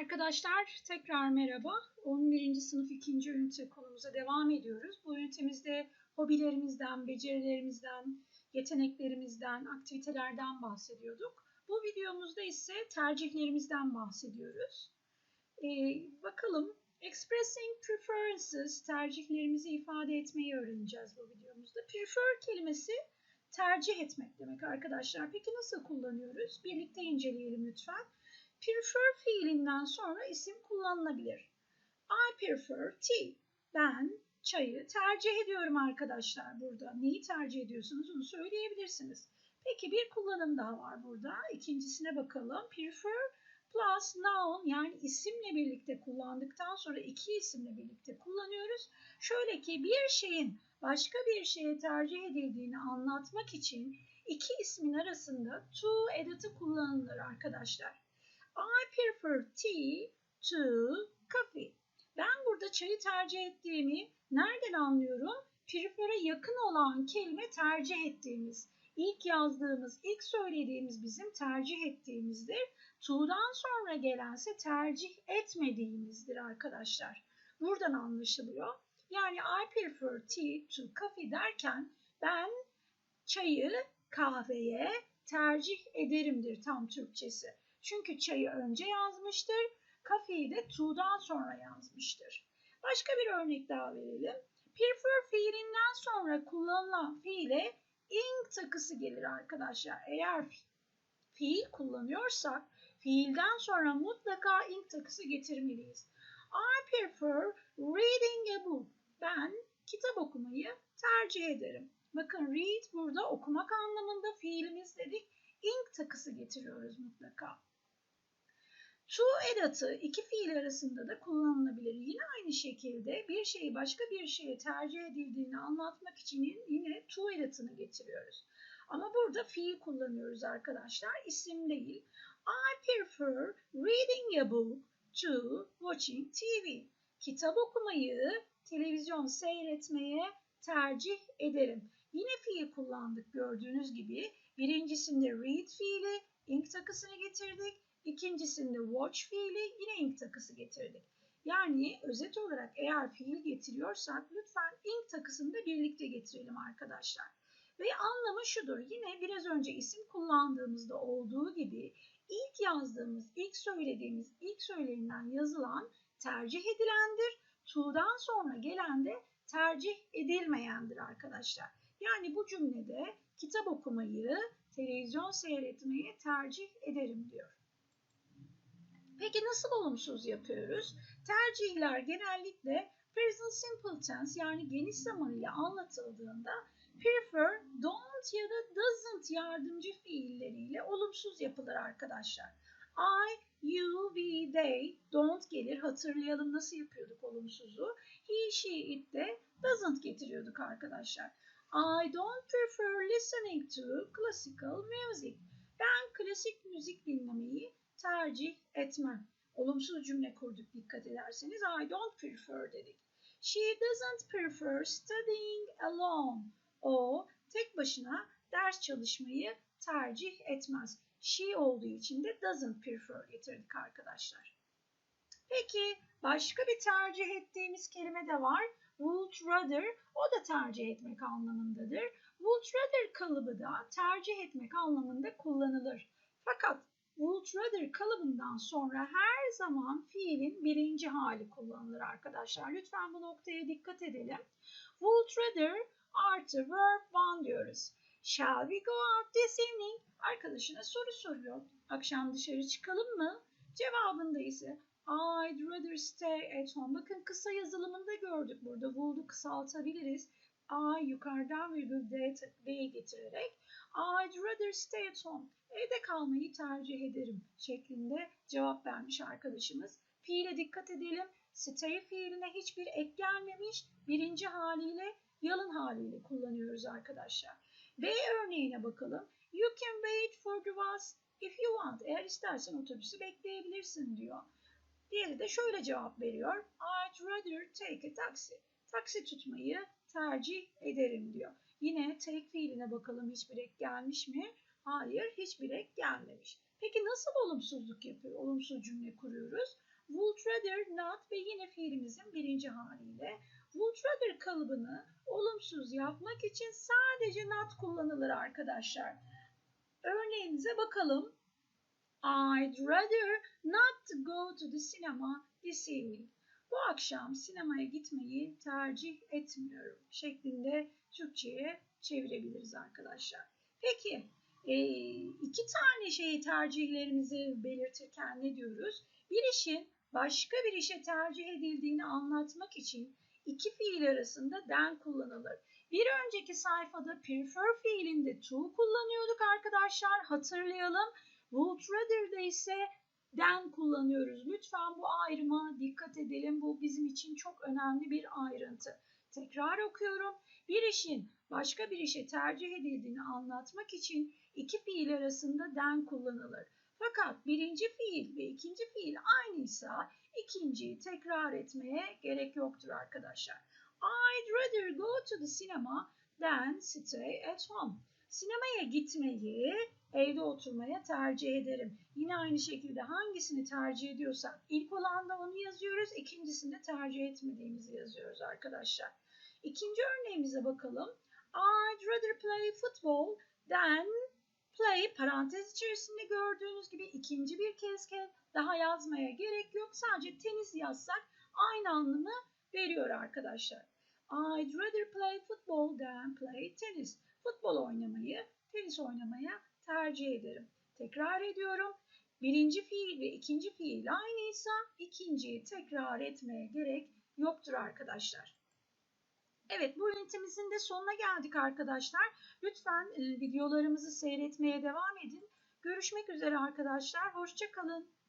Arkadaşlar tekrar merhaba. 11. sınıf 2. ünite konumuza devam ediyoruz. Bu ünitemizde hobilerimizden, becerilerimizden, yeteneklerimizden, aktivitelerden bahsediyorduk. Bu videomuzda ise tercihlerimizden bahsediyoruz. Ee, bakalım expressing preferences tercihlerimizi ifade etmeyi öğreneceğiz bu videomuzda. Prefer kelimesi tercih etmek demek arkadaşlar. Peki nasıl kullanıyoruz? Birlikte inceleyelim lütfen. Prefer fiilinden sonra isim kullanılabilir. I prefer tea. Ben çayı tercih ediyorum arkadaşlar burada. Neyi tercih ediyorsunuz onu söyleyebilirsiniz. Peki bir kullanım daha var burada. İkincisine bakalım. Prefer plus noun yani isimle birlikte kullandıktan sonra iki isimle birlikte kullanıyoruz. Şöyle ki bir şeyin başka bir şeye tercih edildiğini anlatmak için iki ismin arasında to edatı kullanılır arkadaşlar. I prefer tea to coffee. Ben burada çayı tercih ettiğimi nereden anlıyorum? Prefer'e yakın olan kelime tercih ettiğimiz. İlk yazdığımız, ilk söylediğimiz bizim tercih ettiğimizdir. To'dan sonra gelense tercih etmediğimizdir arkadaşlar. Buradan anlaşılıyor. Yani I prefer tea to coffee derken ben çayı kahveye tercih ederimdir tam Türkçesi. Çünkü çayı önce yazmıştır, kafeyi de to'dan sonra yazmıştır. Başka bir örnek daha verelim. Prefer fiilinden sonra kullanılan fiile ing takısı gelir arkadaşlar. Eğer fiil kullanıyorsak fiilden sonra mutlaka ing takısı getirmeliyiz. I prefer reading a book. Ben kitap okumayı tercih ederim. Bakın read burada okumak anlamında fiilimiz dedik. ing takısı getiriyoruz mutlaka. To edatı iki fiil arasında da kullanılabilir. Yine aynı şekilde bir şeyi başka bir şeye tercih edildiğini anlatmak için yine to edatını getiriyoruz. Ama burada fiil kullanıyoruz arkadaşlar. İsim değil. I prefer reading a book to watching TV. Kitap okumayı televizyon seyretmeye tercih ederim. Yine fiil kullandık gördüğünüz gibi. Birincisinde read fiili, ink takısını getirdik. İkincisinde watch fiili yine ink takısı getirdik. Yani özet olarak eğer fiil getiriyorsak lütfen ink takısını da birlikte getirelim arkadaşlar. Ve anlamı şudur. Yine biraz önce isim kullandığımızda olduğu gibi ilk yazdığımız, ilk söylediğimiz, ilk söylenilen yazılan tercih edilendir. To'dan sonra gelen de tercih edilmeyendir arkadaşlar. Yani bu cümlede kitap okumayı, televizyon seyretmeyi tercih ederim diyor. Peki nasıl olumsuz yapıyoruz? Tercihler genellikle present simple tense yani geniş zaman ile anlatıldığında prefer, don't ya da doesn't yardımcı fiilleriyle olumsuz yapılır arkadaşlar. I, you, we, they, don't gelir. Hatırlayalım nasıl yapıyorduk olumsuzu. He, she, it de doesn't getiriyorduk arkadaşlar. I don't prefer listening to classical music. Ben klasik müzik dinlemeyi tercih etmem. Olumsuz cümle kurduk dikkat ederseniz. I don't prefer dedik. She doesn't prefer studying alone. O tek başına ders çalışmayı tercih etmez. She olduğu için de doesn't prefer getirdik arkadaşlar. Peki başka bir tercih ettiğimiz kelime de var. Would rather o da tercih etmek anlamındadır. Would rather kalıbı da tercih etmek anlamında kullanılır. Fakat would rather kalıbından sonra her zaman fiilin birinci hali kullanılır arkadaşlar. Lütfen bu noktaya dikkat edelim. Would rather artı verb one diyoruz. Shall we go out this evening? Arkadaşına soru soruyor. Akşam dışarı çıkalım mı? Cevabında ise I'd rather stay at home. Bakın kısa yazılımında gördük burada. Would'u kısaltabiliriz. I yukarıdan virgül D, D getirerek I'd rather stay at home. Evde kalmayı tercih ederim şeklinde cevap vermiş arkadaşımız. Fiile dikkat edelim. Stay fiiline hiçbir ek gelmemiş. Birinci haliyle yalın haliyle kullanıyoruz arkadaşlar. B örneğine bakalım. You can wait for the bus if you want. Eğer istersen otobüsü bekleyebilirsin diyor. Diğeri de şöyle cevap veriyor. I'd rather take a taxi. Taksi tutmayı tercih ederim diyor. Yine take fiiline bakalım hiçbir ek gelmiş mi? Hayır hiçbir ek gelmemiş. Peki nasıl olumsuzluk yapıyor? Olumsuz cümle kuruyoruz. Would rather not ve yine fiilimizin birinci haliyle. Would rather kalıbını olumsuz yapmak için sadece not kullanılır arkadaşlar. Örneğimize bakalım. I'd rather not go to the cinema this evening. Bu akşam sinemaya gitmeyi tercih etmiyorum şeklinde Türkçe'ye çevirebiliriz arkadaşlar. Peki e, iki tane şeyi tercihlerimizi belirtirken ne diyoruz? Bir işin başka bir işe tercih edildiğini anlatmak için iki fiil arasında den kullanılır. Bir önceki sayfada prefer fiilinde to kullanıyorduk arkadaşlar hatırlayalım. Would rather'da ise den kullanıyoruz. Lütfen bu ayrıma dikkat edelim. Bu bizim için çok önemli bir ayrıntı. Tekrar okuyorum. Bir işin başka bir işe tercih edildiğini anlatmak için iki fiil arasında den kullanılır. Fakat birinci fiil ve ikinci fiil aynıysa ikinciyi tekrar etmeye gerek yoktur arkadaşlar. I'd rather go to the cinema than stay at home. Sinemaya gitmeyi evde oturmaya tercih ederim. Yine aynı şekilde hangisini tercih ediyorsak ilk olanda onu yazıyoruz, ikincisinde tercih etmediğimizi yazıyoruz arkadaşlar. İkinci örneğimize bakalım. I'd rather play football than play parantez içerisinde gördüğünüz gibi ikinci bir kez daha yazmaya gerek yok. Sadece tenis yazsak aynı anlamı veriyor arkadaşlar. I'd rather play football than play tennis. Futbol oynamayı, tenis oynamaya tercih ederim. Tekrar ediyorum. Birinci fiil ve ikinci fiil aynıysa ikinciyi tekrar etmeye gerek yoktur arkadaşlar. Evet bu ünitemizin de sonuna geldik arkadaşlar. Lütfen videolarımızı seyretmeye devam edin. Görüşmek üzere arkadaşlar. Hoşçakalın.